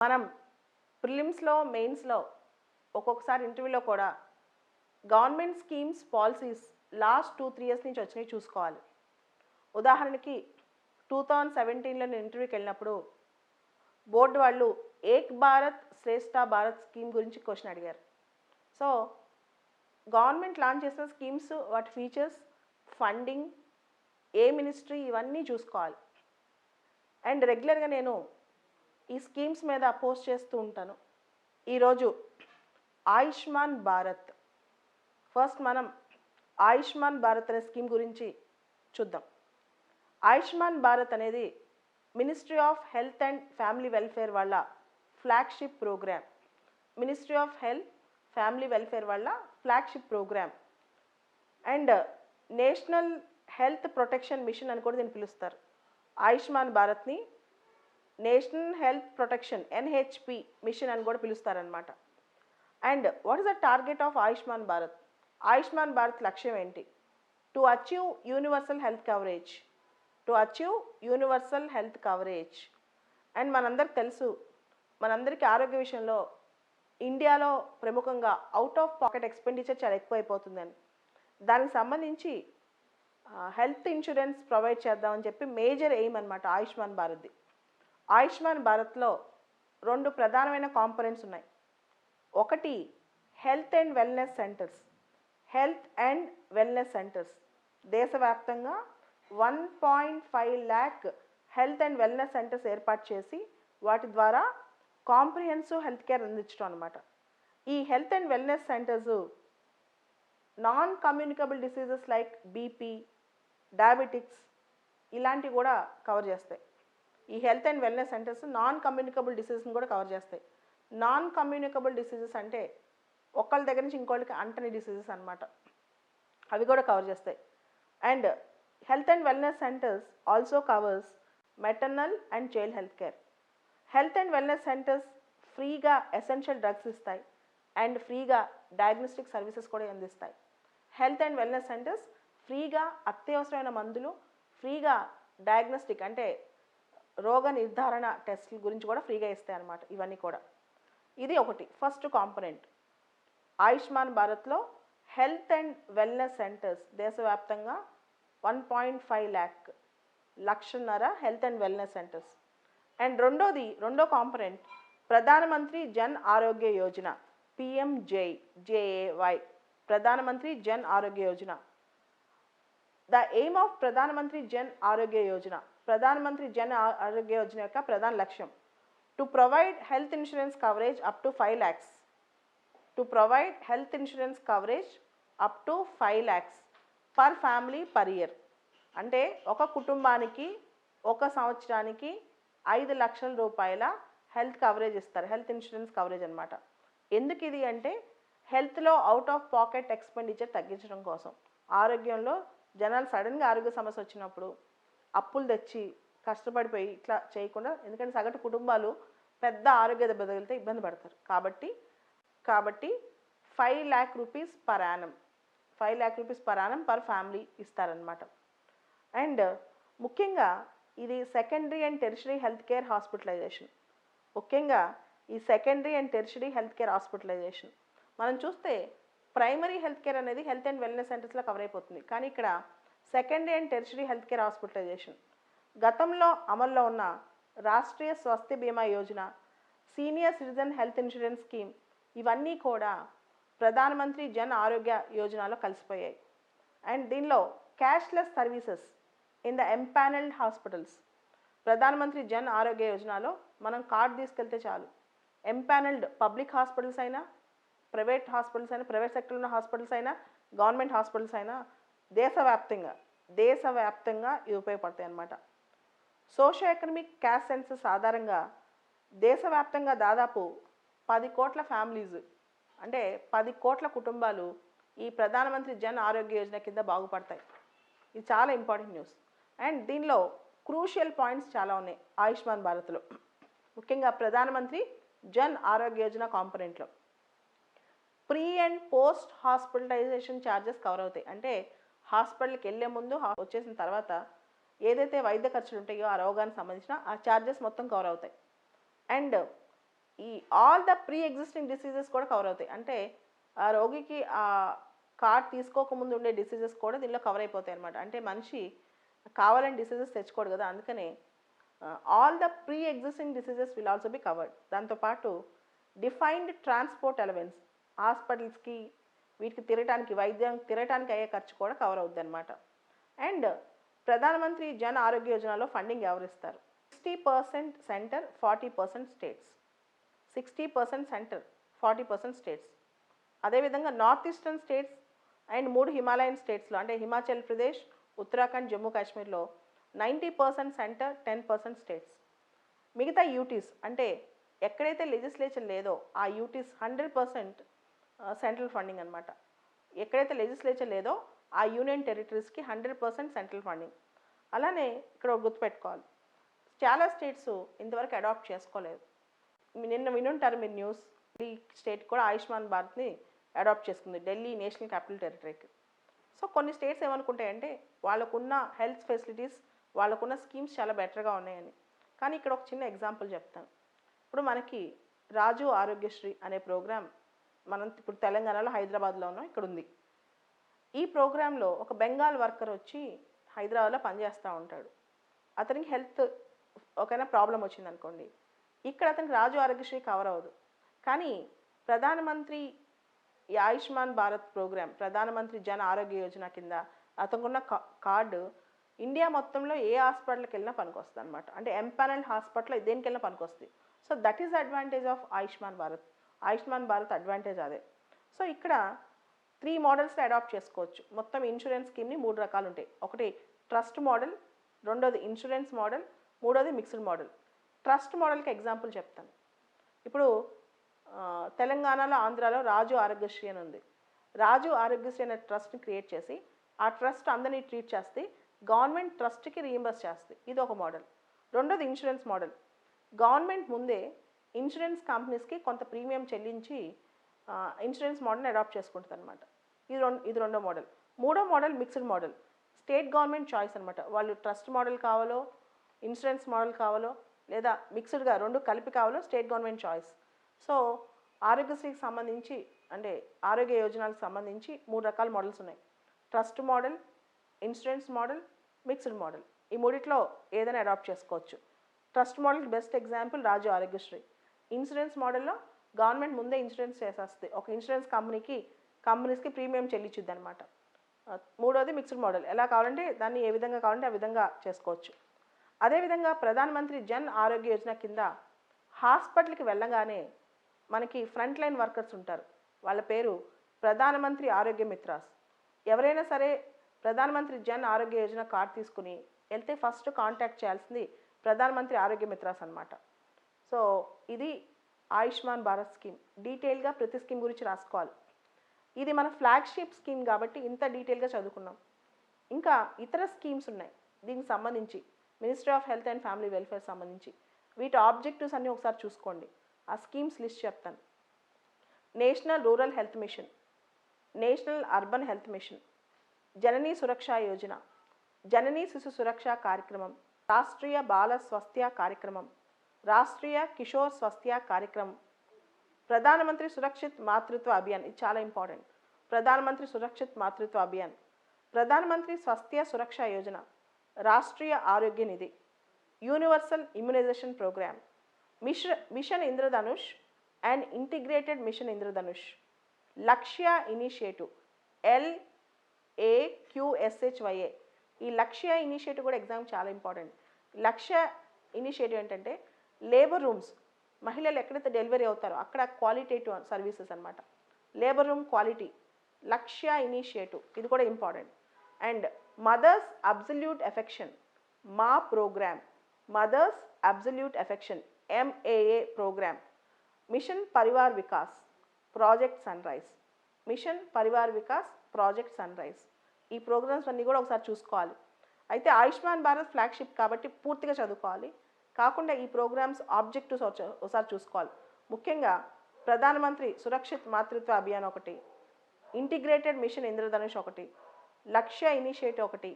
మనం ప్రిలిమ్స్లో మెయిన్స్లో ఒక్కొక్కసారి ఇంటర్వ్యూలో కూడా government schemes policies last two three years నుంచి వచ్చినాయి చూసుకోవాలి. ఉదాహరణకి టూ థౌజండ్ సెవెంటీన్లో నేను ఇంటర్వ్యూకి వెళ్ళినప్పుడు బోర్డు వాళ్ళు ఏక్ భారత్ శ్రేష్ఠ భారత్ స్కీమ్ గురించి క్వశ్చన్ అడిగారు. సో గవర్నమెంట్ లాంచ్ చేసిన స్కీమ్స్ వాటి ఫీచర్స్ ఫండింగ్ ఏ మినిస్ట్రీ ఇవన్నీ చూసుకోవాలి. అండ్ రెగ్యులర్గా నేను ఈ స్కీమ్స్ మీద పోస్ట్ చేస్తూ ఉంటాను. ఈరోజు ఆయుష్మాన్ భారత్. ఫస్ట్ మనం ఆయుష్మాన్ భారత్ అనే స్కీమ్ గురించి చూద్దాం. ఆయుష్మాన్ భారత్ అనేది ministry of health and family welfare వాళ్ళ flagship programme. Ministry of health family welfare వాళ్ళ flagship programme. And national health protection mission అని కూడా దీన్ని పిలుస్తారు. Ayushman భారత్ని national health protection NHP mission అని కూడా పిలుస్తారనమాట and what is the target of Ayushman Bharat? Ayushman Bharat లక్ష్యం ఏంటి? To achieve universal health coverage. To achieve universal health coverage. And మనందరికి తెలుసు మనందరికీ ఆరోగ్య విషయంలో ఇండియాలో ప్రముఖంగా అవుట్ ఆఫ్ పాకెట్ ఎక్స్పెండిచర్ చాలా ఎక్కువైపోతుందని. దానికి సంబంధించి హెల్త్ ఇన్సూరెన్స్ ప్రొవైడ్ చేద్దామని చెప్పి మేజర్ ఎయిమ్ అనమాట ఆయుష్మాన్ భారత్ది. ఆయుష్మాన్ భారత్లో రెండు ప్రధానమైన కాంపనెంట్స్ ఉన్నాయి. ఒకటి health and wellness centres. Health and wellness centres. దేశవ్యాప్తంగా one point five lakh health and wellness centres ఏర్పాటు చేసి వాటి ద్వారా కాంప్రిహెన్సివ్ హెల్త్ కేర్ అందించడం అనమాట ఈ health and wellness centres non communicable diseases like BP diabetics ఇలాంటివి కూడా కవర్ చేస్తాయి. ఈ health and wellness centres non communicable డిసీజెస్ని కూడా కవర్ చేస్తాయి. నాన్ కమ్యూనికబుల్ డిసీజెస్ అంటే ఒకళ్ళ దగ్గర నుంచి ఇంకోళ్ళకి అంటని డిసీజెస్ అన్నమాట. అవి కూడా కవర్ చేస్తాయి. And health and wellness centres also covers maternal and child health care health and wellness centres ఫ్రీగా ఎసెన్షియల్ డ్రగ్స్ ఇస్తాయి. అండ్ ఫ్రీగా డయాగ్నోస్టిక్ సర్వీసెస్ కూడా అందిస్తాయి. హెల్త్ అండ్ వెల్నెస్ సెంటర్స్ ఫ్రీగా అత్యవసరమైన మందులు ఫ్రీగా డయాగ్నోస్టిక్ అంటే రోగ నిర్ధారణ టెస్ట్ల గురించి కూడా ఫ్రీగా ఇస్తాయి అన్నమాట ఇవన్నీ కూడా. ఇది ఒకటి. ఫస్ట్ కాంపనెంట్ ఆయుష్మాన్ భారత్లో హెల్త్ అండ్ వెల్నెస్ సెంటర్స్ దేశవ్యాప్తంగా వన్ పాయింట్ ఫైవ్ ల్యాక్ లక్షన్నర health and wellness centres. And రెండోది రెండో కాంపనెంట్ ప్రధానమంత్రి జన్ ఆరోగ్య యోజన పిఎంజై జేఏవై ప్రధానమంత్రి Jan Arogya Yojana. The aim of ప్రధానమంత్రి జన్ ఆరోగ్య యోజన. ప్రధానమంత్రి జన్ ఆరోగ్య యోజన యొక్క ప్రధాన లక్ష్యం. To provide health insurance coverage up to five lakhs to provide health insurance coverage up to five lakhs per family per year అంటే ఒక కుటుంబానికి ఒక సంవత్సరానికి ఐదు లక్షల రూపాయల హెల్త్ కవరేజ్ ఇస్తారు. హెల్త్ ఇన్సూరెన్స్ కవరేజ్ అనమాట ఎందుకు ఇది అంటే హెల్త్లో అవుట్ ఆఫ్ పాకెట్ ఎక్స్పెండిచర్ తగ్గించడం కోసం. ఆరోగ్యంలో జనాలు సడన్గా ఆరోగ్య సమస్య వచ్చినప్పుడు అప్పులు తెచ్చి కష్టపడిపోయి ఇట్లా చేయకుండా ఎందుకంటే సగటు కుటుంబాలు పెద్ద ఆరోగ్య దెబ్బ తగిలితే ఇబ్బంది పడతారు. కాబట్టి కాబట్టి five lakh rupees per annum five lakh rupees per annum per family ఇస్తారనమాట అండ్ ముఖ్యంగా ఇది secondary and tertiary health care hospitalisation ముఖ్యంగా ఈ secondary and tertiary health care hospitalisation మనం చూస్తే ప్రైమరీ హెల్త్ కేర్ అనేది హెల్త్ అండ్ వెల్నెస్ సెంటర్స్లో cover అయిపోతుంది. కానీ ఇక్కడ second and tertiary health care hospitalisation. గతంలో అమల్లో ఉన్న Rashtriya Swasthya Bima Yojana senior citizen health insurance scheme ఇవన్నీ కూడా ప్రధానమంత్రి జన్ ఆరోగ్య యోజనలో కలిసిపోయాయి. అండ్ దీనిలో cashless services in the empanelled hospitals Pradhan Mantri Jan Arogya యోజనలో మనం కార్డు తీసుకెళ్తే చాలు. ఎంపానల్డ్ పబ్లిక్ హాస్పిటల్స్ అయినా ప్రైవేట్ హాస్పిటల్స్ అయినా ప్రైవేట్ సెక్టర్లో ఉన్న హాస్పిటల్స్ అయినా గవర్నమెంట్ హాస్పిటల్స్ అయినా దేశవ్యాప్తంగా దేశవ్యాప్తంగా ఇవి ఉపయోగపడతాయి అన్నమాట సోషో ఎకనమిక్ క్యాస్ సెన్సెస్ ఆధారంగా దేశవ్యాప్తంగా దాదాపు పది కోట్ల ఫ్యామిలీస్ అంటే పది కోట్ల కుటుంబాలు ఈ ప్రధానమంత్రి జన్ ఆరోగ్య యోజన కింద బాగుపడతాయి. ఇది చాలా ఇంపార్టెంట్ న్యూస్. అండ్ దీనిలో క్రూషియల్ పాయింట్స్ చాలా ఉన్నాయి ఆయుష్మాన్ భారత్లో. ముఖ్యంగా Pradhan Mantri Jan Arogya Yojana కాంపనెంట్లో. Pre and post hospitalisation charges cover అవుతాయి. అంటే హాస్పిటల్కి వెళ్ళే ముందు వచ్చేసిన తర్వాత ఏదైతే వైద్య ఖర్చులు ఉంటాయో ఆ రోగానికి సంబంధించిన ఆ ఛార్జెస్ మొత్తం కవర్ అవుతాయి. అండ్ ఈ all the pre existing diseases కూడా కవర్ అవుతాయి. అంటే ఆ రోగికి ఆ కార్డ్ తీసుకోకముందు ఉండే డిసీజెస్ కూడా దీనిలో కవర్ అయిపోతాయి అనమాట అంటే మనిషి కావాలని డిసీజెస్ తెచ్చుకోడు కదా అందుకనే all the pre existing diseases will also be covered. దాంతోపాటు డిఫైన్డ్ ట్రాన్స్పోర్ట్ అలవెన్స్ హాస్పిటల్స్కి వీటికి తిరగటానికి వైద్యం తిరగటానికి అయ్యే ఖర్చు కూడా కవర్ అవుద్ది అనమాట అండ్ ప్రధానమంత్రి జన్ ఆరోగ్య యోజనలో ఫండింగ్ ఎవరిస్తారు? Sixty percent centre forty percent states sixty percent centre forty percent states అదేవిధంగా నార్త్ ఈస్టర్న్ స్టేట్స్ అండ్ మూడు హిమాలయన్ స్టేట్స్లో అంటే హిమాచల్ ప్రదేశ్ ఉత్తరాఖండ్ జమ్మూ కాశ్మీర్లో ninety percent centre ten percent states మిగతా యూటీస్ అంటే ఎక్కడైతే లెజిస్లేచర్ లేదో ఆ UTs hundred percent central funding అనమాట ఎక్కడైతే లెజిస్లేచర్ లేదో ఆ యూనియన్ టెరిటరీస్కి హండ్రెడ్ పర్సెంట్ సెంట్రల్ ఫండింగ్ అలానే ఇక్కడ గుర్తుపెట్టుకోవాలి చాలా స్టేట్స్ ఇంతవరకు అడాప్ట్ చేసుకోలేదు. నిన్న వినుంటారు మీరు న్యూస్ ఈ స్టేట్ కూడా ఆయుష్మాన్ భారత్ని అడాప్ట్ చేసుకుంది. ఢిల్లీ నేషనల్ క్యాపిటల్ టెరిటరీకి సో కొన్ని స్టేట్స్ ఏమనుకుంటాయంటే వాళ్ళకున్న హెల్త్ ఫెసిలిటీస్ వాళ్ళకున్న స్కీమ్స్ చాలా బెటర్గా ఉన్నాయని. కానీ ఇక్కడ ఒక చిన్న ఎగ్జాంపుల్ చెప్తాను. ఇప్పుడు మనకి రాజు ఆరోగ్యశ్రీ అనే ప్రోగ్రామ్ మనం ఇప్పుడు తెలంగాణలో హైదరాబాద్లో ఉన్నాం ఇక్కడ ఉంది. ఈ ప్రోగ్రాంలో ఒక బెంగాల్ వర్కర్ వచ్చి హైదరాబాద్లో పనిచేస్తూ ఉంటాడు. అతనికి హెల్త్ ఒకైనా ప్రాబ్లం వచ్చింది అనుకోండి ఇక్కడ అతనికి రాజు ఆరోగ్యశ్రీ కవర్ అవ్వదు. కానీ ప్రధానమంత్రి ఈ ఆయుష్మాన్ భారత్ ప్రోగ్రామ్ ప్రధానమంత్రి జన ఆరోగ్య యోజన కింద అతనుకున్న కా కార్డు ఇండియా మొత్తంలో ఏ హాస్పిటల్కి వెళ్ళినా పనికొస్తుంది అనమాట అంటే ఎంపానల్ హాస్పిటల్ దేనికి వెళ్ళినా పనికొస్తుంది. So that is advantage of Ayushman Bharat. Ayushman Bharat advantage అదే. సో ఇక్కడ త్రీ మోడల్స్ని అడాప్ట్ చేసుకోవచ్చు. మొత్తం ఇన్సూరెన్స్ స్కీమ్ని మూడు రకాలు ఉంటాయి. ఒకటి ట్రస్ట్ మోడల్ రెండోది ఇన్సూరెన్స్ మోడల్ మూడోది మిక్స్డ్ మోడల్ ట్రస్ట్ మోడల్కి ఎగ్జాంపుల్ చెప్తాను. ఇప్పుడు తెలంగాణలో ఆంధ్రాలో రాజు ఆరోగ్యశ్రీ అని ఉంది. రాజు ఆరోగ్యశ్రీ అనే ట్రస్ట్ని క్రియేట్ చేసి ఆ ట్రస్ట్ అందరినీ ట్రీట్ చేస్తే గవర్నమెంట్ ట్రస్ట్కి రీఎంబర్స్ చేస్తుంది ఇది ఒక మోడల్ రెండోది ఇన్సూరెన్స్ మోడల్ గవర్నమెంట్ ముందే ఇన్సూరెన్స్ కంపెనీస్కి కొంత ప్రీమియం చెల్లించి ఇన్సూరెన్స్ మోడల్ని అడాప్ట్ చేసుకుంటుంది అనమాట ఇది రెండు ఇది రెండో మోడల్. మూడో model mixed model. State government choice అనమాట వాళ్ళు ట్రస్ట్ మోడల్ కావాలో ఇన్సూరెన్స్ మోడల్ కావాలో లేదా మిక్స్డ్గా రెండు కలిపి కావాలో స్టేట్ గవర్నమెంట్ చాయిస్. సో ఆరోగ్యశ్రీకి సంబంధించి అంటే ఆరోగ్య యోజనాలకు సంబంధించి మూడు రకాల మోడల్స్ ఉన్నాయి. Trust model insurance model mixed model. ఈ మూడిట్లో ఏదైనా అడాప్ట్ చేసుకోవచ్చు. Trust model best example Raju Aarogyasri. Insurance మోడల్లో గవర్నమెంట్ ముందే ఇన్సూరెన్స్ చేసేస్తుంది. ఒక ఇన్సూరెన్స్ కంపెనీకి కంపెనీస్కి ప్రీమియం చెల్లించుద్ది అనమాట మూడోది మిక్స్డ్ మోడల్. ఎలా కావాలంటే దాన్ని ఏ విధంగా కావాలంటే ఆ విధంగా చేసుకోవచ్చు. అదేవిధంగా ప్రధానమంత్రి జన్ ఆరోగ్య యోజన కింద హాస్పిటల్కి వెళ్ళగానే మనకి ఫ్రంట్ లైన్ వర్కర్స్ ఉంటారు. వాళ్ళ పేరు ప్రధానమంత్రి ఆరోగ్య మిత్రాస్. ఎవరైనా సరే ప్రధానమంత్రి జన్ ఆరోగ్య యోజన కార్డు తీసుకుని వెళ్తే ఫస్ట్ కాంటాక్ట్ చేయాల్సింది ప్రధానమంత్రి ఆరోగ్య మిత్రాస్ అనమాట సో ఇది ఆయుష్మాన్ భారత్ స్కీమ్. డీటెయిల్గా ప్రతి స్కీమ్ గురించి రాసుకోవాలి. ఇది మన ఫ్లాగ్షిప్ స్కీమ్ కాబట్టి ఇంత డీటెయిల్గా చదువుకున్నాం. ఇంకా ఇతర స్కీమ్స్ ఉన్నాయి. దీనికి సంబంధించి ministry of health and family welfare సంబంధించి. వీటి ఆబ్జెక్టివ్స్ అన్నీ ఒకసారి చూసుకోండి. ఆ స్కీమ్స్ లిస్ట్ చెప్తాను. National rural health mission national urban health mission Janani Suraksha Yojana జననీ శిశు సురక్ష కార్యక్రమం రాష్ట్రీయ బాల స్వస్థ్య కార్యక్రమం రాష్ట్రీయ కిషోర్ స్వస్థ్య కార్యక్రమం. ప్రధానమంత్రి సురక్షిత్ మాతృత్వ అభియాన్. ఇది చాలా ఇంపార్టెంట్. ప్రధానమంత్రి సురక్షిత్ మాతృత్వ అభియాన్. ప్రధానమంత్రి Swasthya Suraksha Yojana. Rashtriya Arogya Nidhi. Universal immunisation programme Mishra mission Indradhanush and integrated mission Indradhanush. Lakshya initiative. LAQSHYA ఈ లక్ష్య ఇనిషియేటివ్ కూడా ఎగ్జామ్ చాలా ఇంపార్టెంట్. లక్ష్య ఇనిషియేటివ్ ఏంటంటే లేబర్ రూమ్స్ మహిళలు ఎక్కడైతే డెలివరీ అవుతారో అక్కడ క్వాలిటేటివ్ సర్వీసెస్ అనమాట labour room quality Lakshya initiative ఇది కూడా important. And mothers absolute affection MAA programme mothers absolute affection M A A programme mission Parivar Vikas project sunrise. Mission Parivar Vikas project sunrise. ఈ programmes అన్నీ కూడా ఒకసారి చూసుకోవాలి. అయితే Ayushman Bharat flagship కాబట్టి పూర్తిగా చదువుకోవాలి. కాకుండా ఈ ప్రోగ్రామ్స్ ఆబ్జెక్టివ్స్ ఒకసారి చూసుకోవాలి. ముఖ్యంగా ప్రధానమంత్రి సురక్షిత్ మాతృత్వ అభియాన్ ఒకటి ఇంటిగ్రేటెడ్ మిషన్ ఇంద్రధనుష్ ఒకటి లక్ష్య ఇనిషియేటివ్ ఒకటి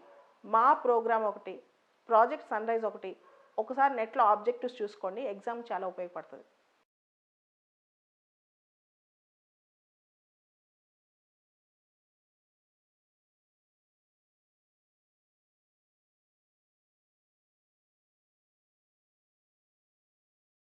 మా ప్రోగ్రామ్ ఒకటి ప్రాజెక్ట్ సన్ రైజ్ ఒకటి. ఒకసారి నెట్లో ఆబ్జెక్టివ్స్ చూసుకోండి ఎగ్జామ్ చాలా ఉపయోగపడుతుంది.